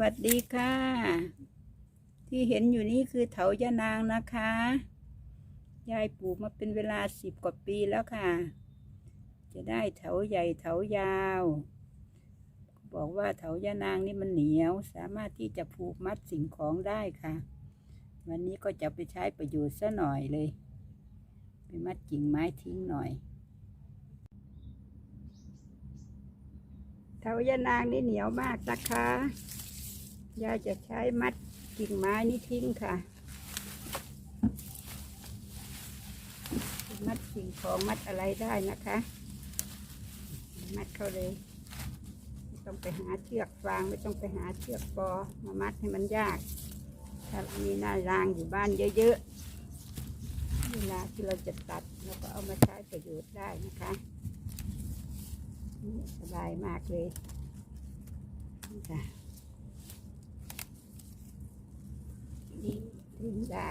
วัสดีค่ะ ที่เห็นอยู่นี่คือเถายานางนะคะ ยายปลูกมาเป็นเวลาสิบกว่าปีแล้วค่ะ จะได้เถาใหญ่เถายาว บอกว่าเถายานางนี่มันเหนียว สามารถที่จะผูกมัดสิ่งของได้ค่ะ วันนี้ก็จะไปใช้ประโยชน์ซะหน่อยเลย ไปมัดกิ่งไม้ทิ้งหน่อยเถายานางนี่เหนียวมากนะคะ ยายจะใช้มัดกิ่งไม้นี่ทิ้งค่ะ มัดสิ่งของมัดอะไรได้นะคะ มัดเข้าเลย ไม่ต้องไปหาเชือกฟางไม่ต้องไปหาเชือกปอมามัดให้มันยาก ถ้าเรามีหน้ารางอยู่บ้านเยอะๆ เวลาที่เราจะตัดเราก็เอามาใช้ประโยชน์ได้นะคะสบายมากเลยค่ะนี่ ถึงได้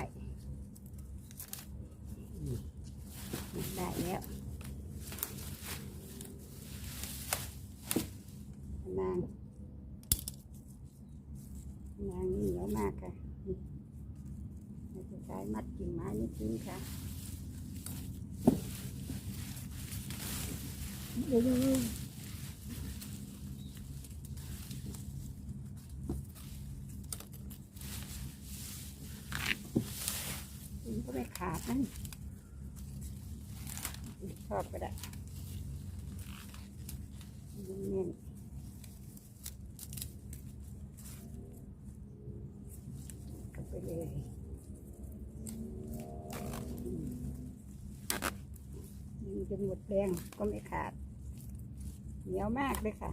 นี่ได้แล้วนางนางนี่เหนียวมากค่ะนี่เราจะใช้มัดกิ่งไม้นี่ทิ้งค่ะเร็วๆ มัน ก็ไม่ขาดนั่นชอบก็ได้เน้นๆก็ไปเลยยิงจนหมดแรงก็ไม่ขาด เหนียวมากเลยค่ะ